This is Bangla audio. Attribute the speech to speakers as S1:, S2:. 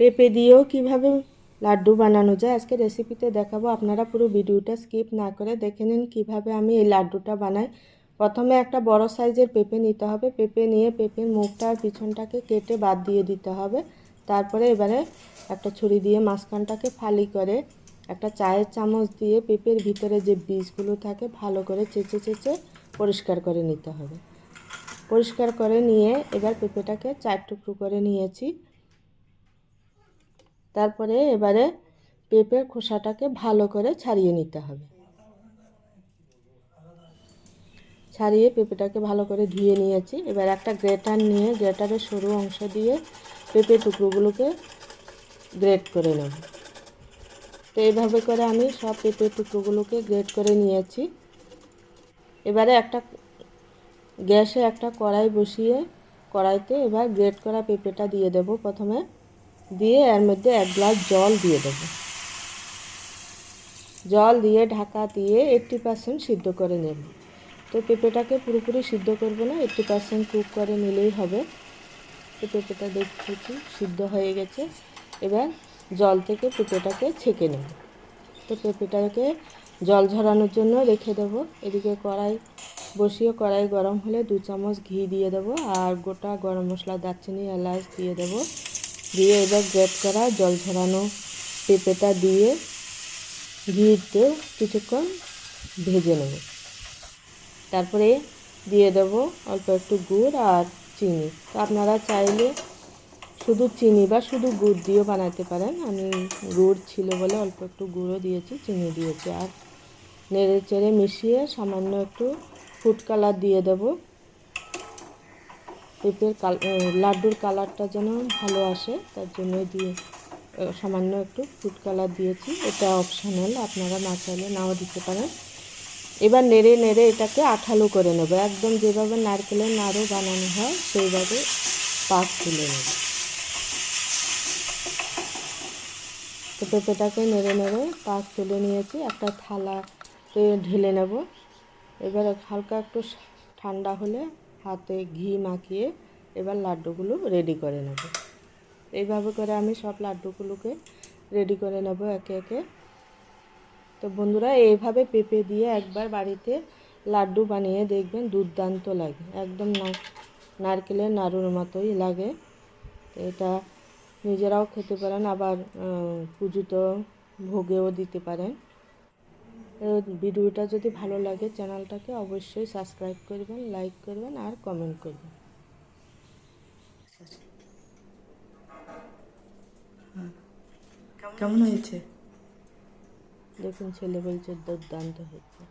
S1: পেঁপে দিয়েও কীভাবে লাড্ডু বানানো যায়, আজকে রেসিপিতে দেখাবো। আপনারা পুরো ভিডিওটা স্কিপ না করে দেখে নিন কীভাবে আমি এই লাড্ডুটা বানাই। প্রথমে একটা বড় সাইজের পেঁপে নিতে হবে। পেঁপে নিয়ে পেঁপের মুখটা আর পিছনটাকে কেটে বাদ দিয়ে দিতে হবে। তারপরে এবারে একটা ছুরি দিয়ে মাঝখানটাকে ফালি করে একটা চায়ের চামচ দিয়ে পেঁপের ভিতরে যে বীজগুলো থাকে, ভালো করে চেঁচে চেঁচে পরিষ্কার করে নিতে হবে। পরিষ্কার করে নিয়ে এবার পেঁপেটাকে চার টুকরো করে নিয়েছি। তারপরে এবারে পেঁপের খোসাটাকে ভালো করে ছাড়িয়ে নিতে হবে। ছাড়িয়ে পেঁপেটাকে ভালো করে ধুয়ে নিয়েছি। এবার একটা গ্রেটার নিয়ে গ্রেটারের সরু অংশ দিয়ে পেঁপে টুকরোগুলোকে গ্রেট করে নেব। তো এইভাবে করে আমি সব পেঁপে টুকরোগুলোকে গ্রেট করে নিয়েছি। এবারে একটা গ্যাসে একটা কড়াই বসিয়ে কড়াইতে এবার গ্রেট করা পেঁপেটা দিয়ে দেব প্রথমে। দিয়ে এর মধ্যে এক গ্লাস জল দিয়ে দেব। জল দিয়ে ঢাকা দিয়ে এইট্টি পার্সেন্ট সিদ্ধ করে নেব। তো পেঁপেটাকে পুরোপুরি সিদ্ধ করব না এইট্টি পার্সেন্ট কুক করে নিলেই হবে। তো পেঁপেটা দেখছি সিদ্ধ হয়ে গেছে। এবার জল থেকে পেঁপেটাকে ছেঁকে নেব। তো পেঁপেটাকে জল ঝরানোর জন্য রেখে দেবো। এদিকে কড়াই বসিয়ে কড়াই গরম হলে দু চামচ ঘি দিয়ে দেবো আর গোটা গরম মশলা, দারচিনি, এলাচ দিয়ে দেবো। দিয়ে এবার গ্রেট করা জল ঝরানো পেঁপেটা দিয়ে ঘিতে কিছুক্ষণ ভেজে নেব। তারপরে দিয়ে দেব অল্প একটু গুড় আর চিনি। তো আপনারা চাইলে শুধু চিনি বা শুধু গুড় দিয়েও বানাতে পারেন। আমি গুড় ছিল বলে অল্প একটু গুঁড়ো দিয়েছি, চিনি দিয়েছি। আর নেড়ে চেড়ে মিশিয়ে সামান্য একটু ফুড কালার দিয়ে দেব। পেঁপের লাড্ডুর কালারটা যেন ভালো আসে, তার জন্য দিয়ে সামান্য একটু ফুড কালার দিয়েছি। এটা অপশনাল আপনারা না চাইলে নাও দিতে পারেন। এবার নেড়ে নেড়ে এটাকে আঠালো করে নেব। একদম যেভাবে নারকেলের নাড়ু বানানো হয়, সেইভাবে পাক তুলে নেব। তো পেঁপেটাকে নেড়ে নেড়ে পাক তুলে নিয়েছি। একটা থালাতে ঢেলে নেব। এবার হালকা একটু ঠান্ডা হলে হাতে ঘি মাখিয়ে এবার লাড্ডুগুলো রেডি করে নেব। এইভাবে করে আমি সব লাড্ডুগুলোকে রেডি করে নেব একে একে। তো বন্ধুরা, এইভাবে পেঁপে দিয়ে একবার বাড়িতে লাড্ডু বানিয়ে দেখবেন দুর্দান্ত লাগে। একদম নারকেলের নাড়ুর মতোই লাগে। এটা নিজেরাও খেতে পারেন, আবার পুজোতে ভোগেও দিতে পারেন। ভিডিওটা যদি ভালো লাগে চ্যানেলটাকে অবশ্যই সাবস্ক্রাইব করবেন লাইক করবেন আর কমেন্ট করবেন।
S2: কেমন হয়েছে?
S1: দেখুন ছেলে বলছে দুর্দান্ত হয়েছে।